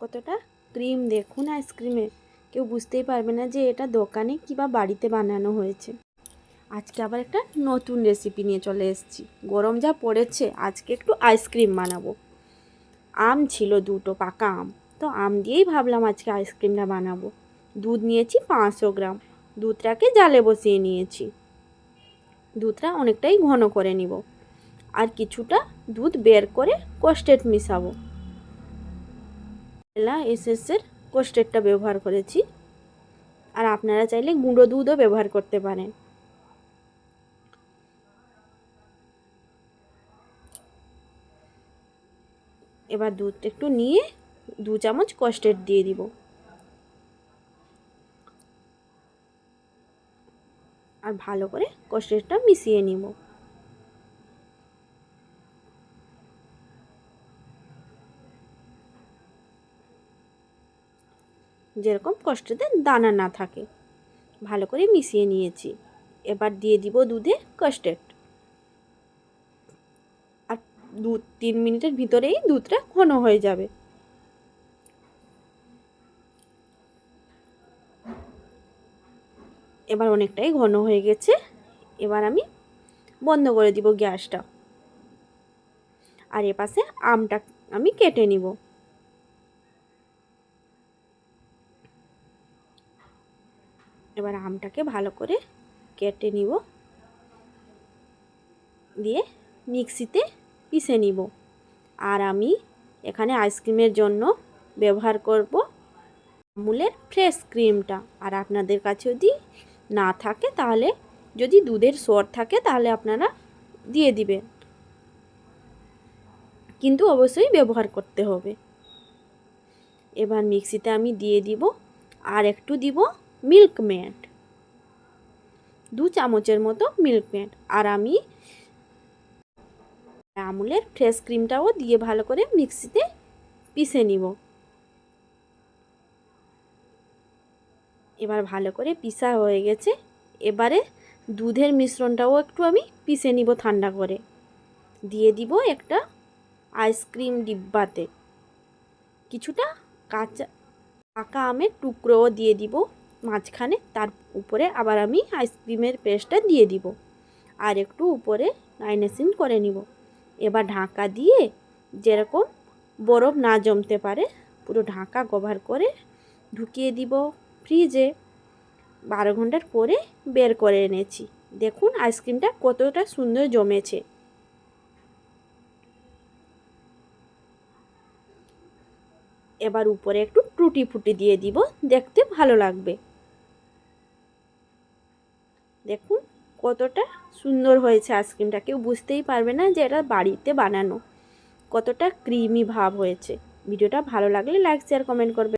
কতটা ক্রিম? দেখুন আইসক্রিমে। কেউ বুঝতেই পারবে না যে এটা দোকানে কিংবা বাড়িতে বানানো হয়েছে। আজকে আবার একটা নতুন রেসিপি নিয়ে চলে এসেছি। গরম যা পড়েছে, আজকে একটু আইসক্রিম বানাবো। আম ছিল দুটো, পাকা আম। তো আম দিয়েই ভাবলাম আজকে আইসক্রিমটা বানাবো। দুধ নিয়েছি পাঁচশো গ্রাম। দুধটাকে জালে বসিয়ে নিয়েছি। দুধটা অনেকটাই ঘন করে নিব। আর কিছুটা দুধ বের করে কস্টেড মিশাবো। এলা এসএসের কোস্টেডটা ব্যবহার করেছি। আর আপনারা চাইলে গুঁড়ো দুধও ব্যবহার করতে পারেন। এবার দুধটা একটু নিয়ে দু চামচ কস্টেড দিয়ে দিব। আর ভালো করে কস্টেডটা মিশিয়ে নিব। যেরকম কষ্টেতে দানা না থাকে। ভালো করে মিশিয়ে নিয়েছি। এবার দিয়ে দিব দুধে কাস্টার্ড আর দু তিন মিনিটের ভিতরেই দুধটা ঘন হয়ে যাবে। এবার অনেকটাই ঘন হয়ে গেছে। এবার আমি বন্ধ করে দিব গ্যাসটা। আর এপাশে আমটা আমি কেটে নিব। এবার আমটাকে ভালো করে কেটে নিব। দিয়ে মিক্সিতে পিষে নিব। আর আমি এখানে আইসক্রিমের জন্য ব্যবহার করব আমুলের ফ্রেশ ক্রিমটা। আর আপনাদের কাছে যদি না থাকে তাহলে, যদি দুধের সর থাকে তাহলে আপনারা দিয়ে দিবেন। কিন্তু অবশ্যই ব্যবহার করতে হবে। এবার মিক্সিতে আমি দিয়ে দিব। আর একটু দিব মিল্ক মেড দু চামচের মতো মিল্ক মেড আর আমি আমুলের ফ্রেশ ক্রিমটাও দিয়ে ভালো করে মিক্সিতে পিষে নিব। এবার ভালো করে পিসা হয়ে গেছে। এবারে দুধের মিশ্রণটাও একটু আমি পিষে নিব ঠান্ডা করে। দিয়ে দিব একটা আইসক্রিম ডিব্বাতে। কিছুটা কাঁচা পাকা আমের টুকরোও দিয়ে দিব। মাঝখানে, তার উপরে আবার আমি আইসক্রিমের পেস্টটা দিয়ে দিব। আর একটু উপরে লাইনেসিন করে নিব। এবার ঢাকা দিয়ে যেরকম বরফ না জমতে পারে, পুরো ঢাকা কভার করে ঢুকিয়ে দিব ফ্রিজে বারো ঘণ্টার পরে বের করে এনেছি। দেখুন আইসক্রিমটা কতটা সুন্দর জমেছে। এবার উপরে একটু টুটি ফুটি দিয়ে দিব, দেখতে ভালো লাগবে। দেখুন কতটা সুন্দর হয়েছে আইসক্রিমটা। কেউ বুঝতেই পারবে না যে এটা বাড়িতে বানানো। কতটা ক্রিমি ভাব হয়েছে। ভিডিওটা ভালো লাগলে লাইক শেয়ার কমেন্ট করবে।